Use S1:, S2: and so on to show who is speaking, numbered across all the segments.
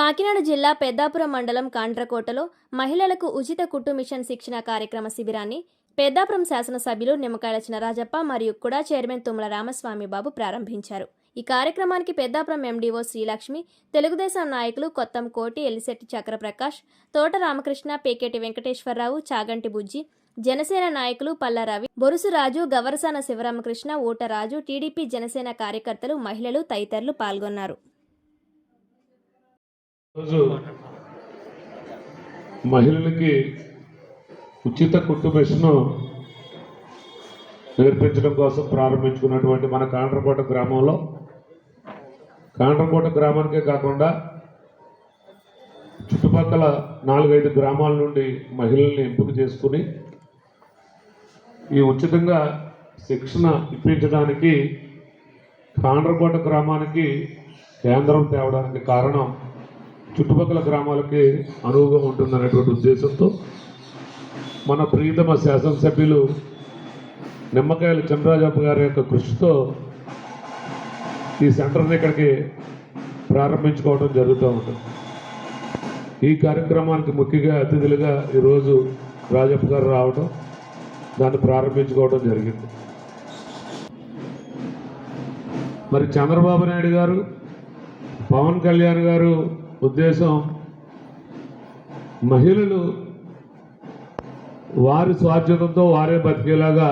S1: కాకినాడ జిల్లా పెద్దాపురం మండలం కాండ్రకోటలో మహిళలకు ఉచిత కుట్టు మిషన్ శిక్షణ కార్యక్రమ శిబిరాన్ని పెద్దాపురం శాసనసభ్యులు నిమ్మకాయల చినరాజప్ప మరియు కుడా చైర్మన్ తుమ్మల రామస్వామి బాబు ప్రారంభించారు. ఈ కార్యక్రమానికి పెద్దాపురం ఎండీఓ శ్రీలక్ష్మి తెలుగుదేశం నాయకులు కొత్తం కోటి ఎల్లిశెట్టి చక్రప్రకాష్ తోట రామకృష్ణ పేకేటి వెంకటేశ్వరరావు చాగంటి బుజ్జి జనసేన నాయకులు పల్లారవి బొరుసురాజు గవరసాన శివరామకృష్ణ ఊటరాజు టీడీపీ జనసేన కార్యకర్తలు మహిళలు తదితరులు పాల్గొన్నారు.
S2: రోజు మహిళలకి ఉచిత కుట్టు మిషను నేర్పించడం కోసం ప్రారంభించుకున్నటువంటి మన కాండ్రకోట గ్రామంలో. కాండ్రకోట గ్రామానికే కాకుండా చుట్టుపక్కల నాలుగైదు గ్రామాల నుండి మహిళల్ని ఎంపిక చేసుకుని ఈ ఉచితంగా శిక్షణ ఇప్పించడానికి కాండ్రకోట గ్రామానికి కేంద్రం తేవడానికి కారణం చుట్టుపక్కల గ్రామాలకి అనువుగా ఉంటుందనేటువంటి ఉద్దేశంతో మన ప్రియతమ శాసనసభ్యులు నిమ్మకాయల చంద్రరాజప్ప గారి యొక్క కృషితో ఈ సెంటర్ని ఇక్కడికి ప్రారంభించుకోవడం జరుగుతూ ఉంటుంది ఈ కార్యక్రమానికి ముఖ్యంగా అతిథులుగా ఈరోజు రాజప్ప గారు రావడం దాన్ని ప్రారంభించుకోవడం జరిగింది. మరి చంద్రబాబు నాయుడు గారు పవన్ కళ్యాణ్ గారు ఉద్దేశం మహిళలు వారి స్వాధ్యతంతో వారే బతికేలాగా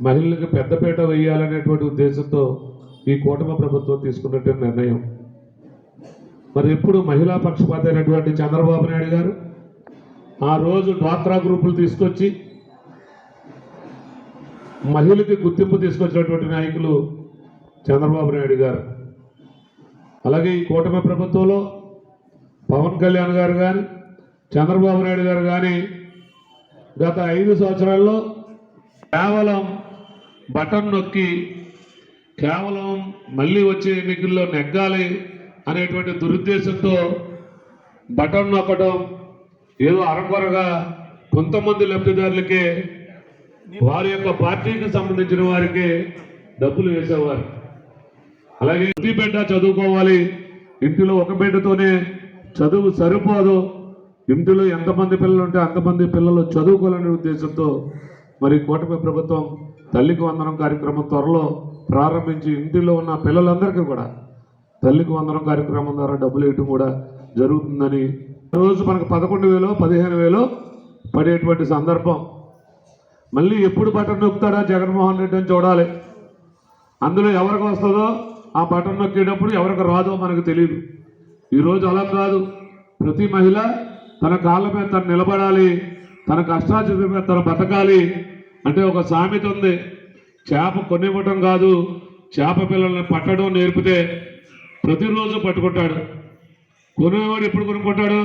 S2: మహిళలకు పెద్దపీట వేయాలనేటువంటి ఉద్దేశంతో ఈ కూటమి ప్రభుత్వం తీసుకున్నటువంటి నిర్ణయం. మరి ఎప్పుడు మహిళా పక్షపాత అయినటువంటి చంద్రబాబు నాయుడు గారు ఆ రోజు డ్వాక్రా గ్రూపులు తీసుకొచ్చి మహిళకి గుర్తింపు తీసుకొచ్చినటువంటి నాయకులు చంద్రబాబు నాయుడు గారు. అలాగే ఈ కూటమి ప్రభుత్వంలో పవన్ కళ్యాణ్ గారు కానీ చంద్రబాబు నాయుడు గారు కానీ గత ఐదు సంవత్సరాల్లో కేవలం బటన్ నొక్కి కేవలం మళ్ళీ వచ్చే ఎన్నికల్లో నెగ్గాలి అనేటువంటి దురుద్దేశంతో బటన్ నొక్కడం ఏదో అరకొరగా కొంతమంది లబ్ధిదారులకే వారి యొక్క పార్టీకి సంబంధించిన వారికి డబ్బులు వేసేవారు. అలాగే ఇంటి బిడ్డ చదువుకోవాలి. ఇంటిలో ఒక బిడ్డతోనే చదువు సరిపోదు. ఇంటిలో ఎంతమంది పిల్లలు ఉంటే అంతమంది పిల్లలు చదువుకోవాలనే ఉద్దేశంతో మరి కూటమి ప్రభుత్వం తల్లికి వందనం కార్యక్రమం త్వరలో ప్రారంభించి ఇంటిలో ఉన్న పిల్లలందరికీ కూడా తల్లికి వందనం కార్యక్రమం ద్వారా డబ్బులు వేయటం కూడా జరుగుతుందని రోజు మనకు పదకొండు వేలు పదిహేను వేలో పడేటువంటి సందర్భం. మళ్ళీ ఎప్పుడు బటన్ నొక్కుతాడా జగన్మోహన్ రెడ్డి అని చూడాలి. అందులో ఎవరికి వస్తుందో ఆ బటన్ నొక్కేటప్పుడు ఎవరికి రాదో మనకు తెలియదు ఈరోజు అలా కాదు. ప్రతి మహిళ తన కాళ్ళ మీద తను నిలబడాలి తన కష్టార్జిత మీద తను బతకాలి అంటే ఒక సామెత ఉంది. చేప కొనివ్వటం కాదు చేప పిల్లల్ని పట్టడం నేర్పితే ప్రతిరోజు పట్టుకుంటాడు. కొనేవాడు ఎప్పుడు కొనుక్కుంటాడు?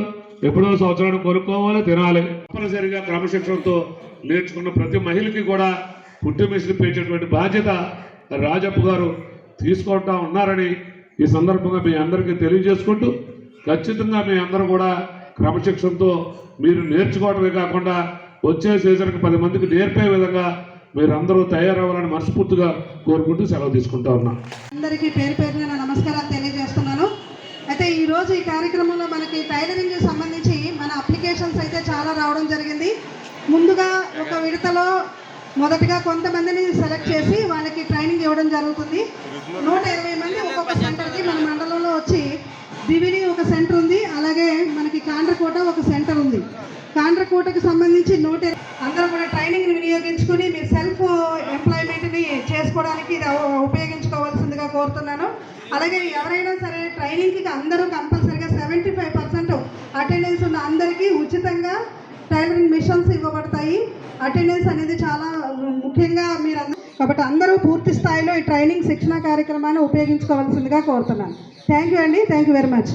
S2: ఎప్పుడో సంవత్సరాన్ని కొనుక్కోవాలి తినాలి. తప్పనిసరిగా క్రమశిక్షణతో నేర్చుకున్న ప్రతి మహిళకి కూడా పుట్టి మిషన్ పెంచేటువంటి బాధ్యత రాజప్ప గారు తీసుకుంటా ఉన్నారని ఈ సందర్భంగా మీ అందరికీ తెలియజేసుకుంటూ ఖచ్చితంగా మీ అందరూ కూడా క్రమశిక్షణతో మీరు నేర్చుకోవడమే కాకుండా వచ్చే సీజన్కి పది మందికి నేర్పే విధంగా మీరందరూ తయారవ్వాలని మనస్ఫూర్తిగా కోరుకుంటూ సెలవు తీసుకుంటా ఉన్నా.
S3: అందరికీ పేరు పేరున నమస్కారాలు తెలియజేస్తున్నాను. అయితే ఈ రోజు ఈ కార్యక్రమంలో మనకి టైలరింగ్ సంబంధించి మన అప్లికేషన్స్ అయితే చాలా రావడం జరిగింది. ముందుగా ఒక విడతలో మొదటగా కొంతమందిని సెలెక్ట్ చేసి వాళ్ళకి ట్రైనింగ్ ఇవ్వడం జరుగుతుంది. నూట ఇరవై మంది ఒక్కొక్క సెంటర్కి మన మండలంలో వచ్చి దివిని ఒక సెంటర్ ఉంది అలాగే మనకి కాండ్రకోట ఒక సెంటర్ ఉంది. కాండ్రకోటకు సంబంధించి నూట అందరూ కూడా ట్రైనింగ్ వినియోగించుకుని మీరు సెల్ఫ్ ఎంప్లాయ్మెంట్ని చేసుకోవడానికి ఇది ఉపయోగించుకోవాల్సిందిగా కోరుతున్నాను. అలాగే ఎవరైనా సరే ట్రైనింగ్కి అందరూ కంపల్సరీగా సెవెంటీ ఫైవ్ పర్సెంట్ అటెండెన్స్ ఉన్న అందరికీ ఉచితంగా టైలరింగ్ మిషన్స్ ఇవ్వబడతాయి. అటెండెన్స్ అనేది చాలా కాబట్టి అందరూ పూర్తి స్థాయిలో ఈ ట్రైనింగ్ శిక్షణ కార్యక్రమాన్ని ఉపయోగించుకోవాల్సిందిగా కోరుతున్నాను. థ్యాంక్ యూ అండి. Thank you very much